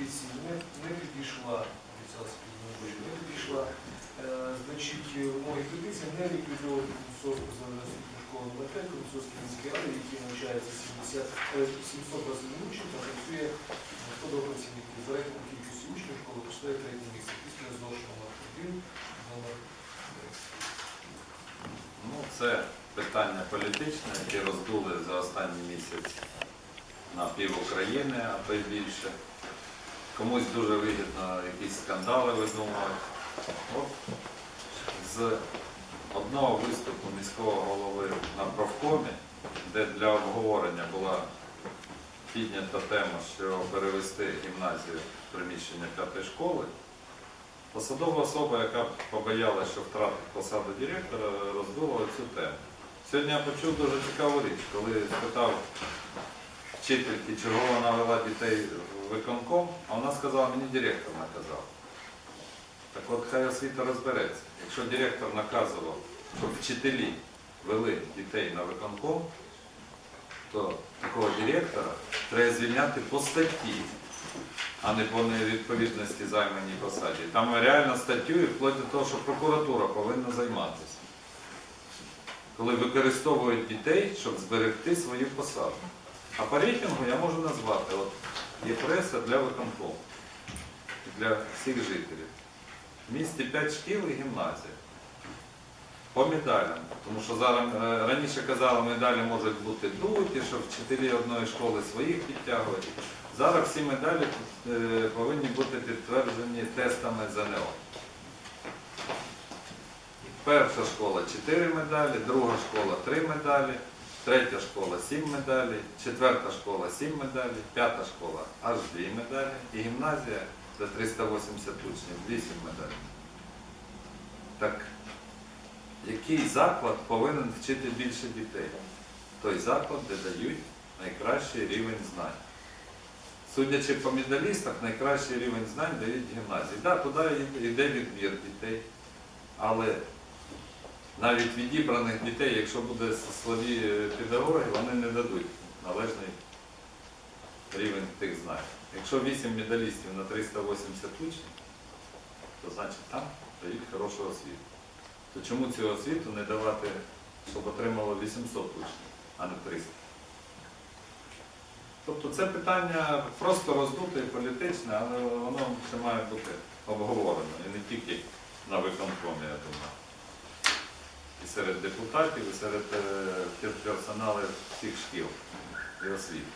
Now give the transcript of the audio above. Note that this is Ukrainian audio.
петиції не, підійшла, обіцялася підмовити, не підійшла, е, значить, вимоги петиції не ліквідовувати Кунцовську загальноосвітню школу номер 5 Кунцовської міської ради, в якій навчається 70, е, 720 учнів та працює подав працівників. За рахунок кількості учнів школа посідає третє місце після ЗОШ номер 1, номер 3. Ну, це питання політичне, яке роздули за останній місяць на пів України, а то й більше. Комусь дуже вигідно якісь скандали видумувати. З одного виступу міського голови на профкомі, де для обговорення була піднята тема, що перевести гімназію в приміщення п'ятої школи, Посадова особа, яка побоялася, що втратить посаду директора, роздула цю тему. Сьогодні я почув дуже цікаву річ, коли спитав вчительки, чого вона вела дітей виконком, а вона сказала, мені директор наказав. Так от хай освіта розбереться. Якщо директор наказував, щоб вчителі вели дітей на виконком, то такого директора треба звільняти по статті а не по невідповідності займаній посаді. Там реально статтю і вплоть до того, що прокуратура повинна займатися. Коли використовують дітей, щоб зберегти свою посаду. А по рейтингу я можу назвати, от є преса для виконкому, для всіх жителів. В місті 5 шкіл і гімназія. По медалям. Тому що зараз е, раніше казали, медалі можуть бути дуті, щоб вчителі одної школи своїх підтягувати. Зараз всі медалі е, повинні бути підтверджені тестами ЗНО. Перша школа 4 медалі, друга школа 3 медалі, третя школа 7 медалей, четверта школа 7 медалей, п'ята школа аж 2 медалі і гімназія за 380 учнів 8 медалей. Так який заклад повинен вчити більше дітей? Той заклад, де дають найкращий рівень знань. Судячи по медалістах, найкращий рівень знань дають гімназії. Так, да, туди йде відбір дітей. Але навіть відібраних дітей, якщо буде слабі е, педагоги, вони не дадуть належний рівень тих знань. Якщо 8 медалістів на 380 учнів, то значить там дають хорошу освіту. То чому цю освіту не давати, щоб отримало 800 учнів, а не 300? Тобто це питання просто роздуте і політичне, але воно ще має бути обговорено. І не тільки на виконкомі, я думаю. І серед депутатів, і серед персоналів персоналу всіх шкіл і освіти.